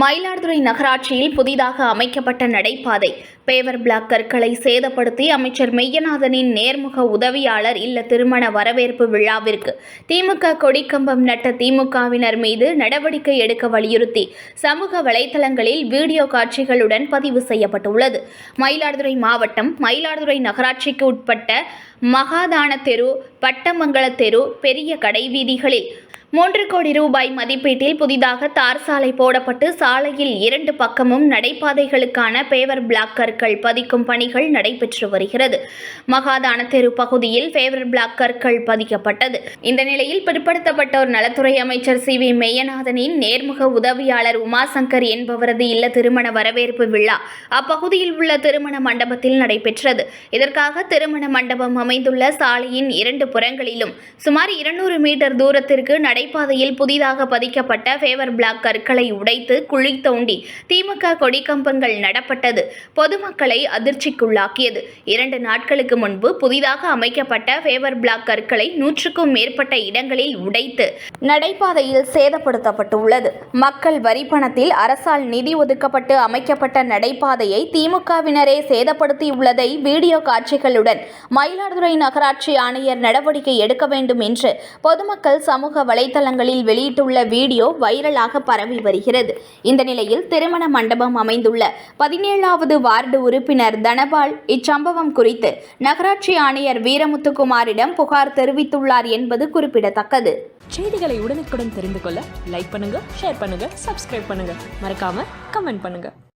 மயிலாடுதுறை நகராட்சியில் புதிதாக அமைக்கப்பட்ட நடைபாதை. பேவர் பிளாக் கற்களை சேதப்படுத்தி அமைச்சர் மெய்யநாதனின் நேர்முக உதவியாளர் இல்ல திருமண வரவேற்பு விழாவிற்கு. திமுக கொடிக்கம்பம் நட்ட திமுகவினர் மீது நடவடிக்கை எடுக்க வலியுறுத்தி சமூக வலைதளங்களில் வீடியோ காட்சிகளுடன் பதிவு செய்யப்பட்டுள்ளது. மயிலாடுதுறை மாவட்டம் மயிலாடுதுறை நகராட்சிக்கு உட்பட்ட மகாதான தெரு பட்டமங்கல தெரு பெரிய கடைவீதிகளில் மூன்று கோடி ரூபாய் மதிப்பீட்டில் புதிதாக தார் சாலை போடப்பட்டு சாலையில் இரண்டு பக்கமும் நடைபாதைகளுக்கான பேவர் பிளாக் கற்கள் பதிக்கும் பணிகள் நடைபெற்று வருகிறது. மகாதான தெரு பகுதியில் பேவர் பிளாக் கற்கள் பதிக்கப்பட்டது. இந்த நிலையில் பிற்படுத்தப்பட்டோர் நலத்துறை அமைச்சர் சி வி மெய்யநாதனின் நேர்முக உதவியாளர் உமாசங்கர் என்பவரது இல்ல திருமண வரவேற்பு விழா அப்பகுதியில் உள்ள திருமண மண்டபத்தில் நடைபெற்றது. இதற்காக திருமண மண்டபம் அமைந்துள்ள சாலையின் இரண்டு புறங்களிலும் சுமார் இருநூறு மீட்டர் தூரத்திற்கு நடைபாதையில் புதிதாக பதிக்கப்பட்ட ஃபேவர் பிளாக் கற்களை உடைத்து குழி தோண்டி திமுக கொடிக்கம்பங்கள் நடப்பட்டது. பொதுமக்களை அதிர்ச்சிக்குள்ளாக்கியது. இரண்டு நாட்களுக்கு முன்பு புதிதாக அமைக்கப்பட்ட ஃபேவர் பிளாக் கற்களை நூற்றுக்கும் மேற்பட்ட இடங்களில் உடைத்து நடைபாதையில் சேதப்படுத்தப்பட்டுள்ளது. மக்கள் வரி பணத்தில் அரசால் நிதி ஒதுக்கப்பட்டு அமைக்கப்பட்ட நடைபாதையை திமுகவினரே சேதப்படுத்தியுள்ளதை வீடியோ காட்சிகளுடன் மயிலாடுதுறை நகராட்சி ஆணையர் நடவடிக்கை எடுக்க வேண்டும் என்று பொதுமக்கள் சமூக வலை வலைதளங்களில் வெளியிட்டுள்ள வீடியோ வைரலாக பரவி வருகிறது. இந்த நிலையில் திருமண மண்டபம் அமைந்துள்ள பதினேழாவது வார்டு உறுப்பினர் தனபால் இச்சம்பவம் குறித்து நகராட்சி ஆணையர் வீரமுத்துக்குமாரிடம் புகார் தெரிவித்துள்ளார் என்பது குறிப்பிடத்தக்கது. செய்திகளை உடனுக்குடன் தெரிந்து கொள்ள லைக் பண்ணுங்க ஷேர் பண்ணுங்க சப்ஸ்கிரைப் பண்ணுங்க. மறக்காம கமெண்ட் பண்ணுங்க.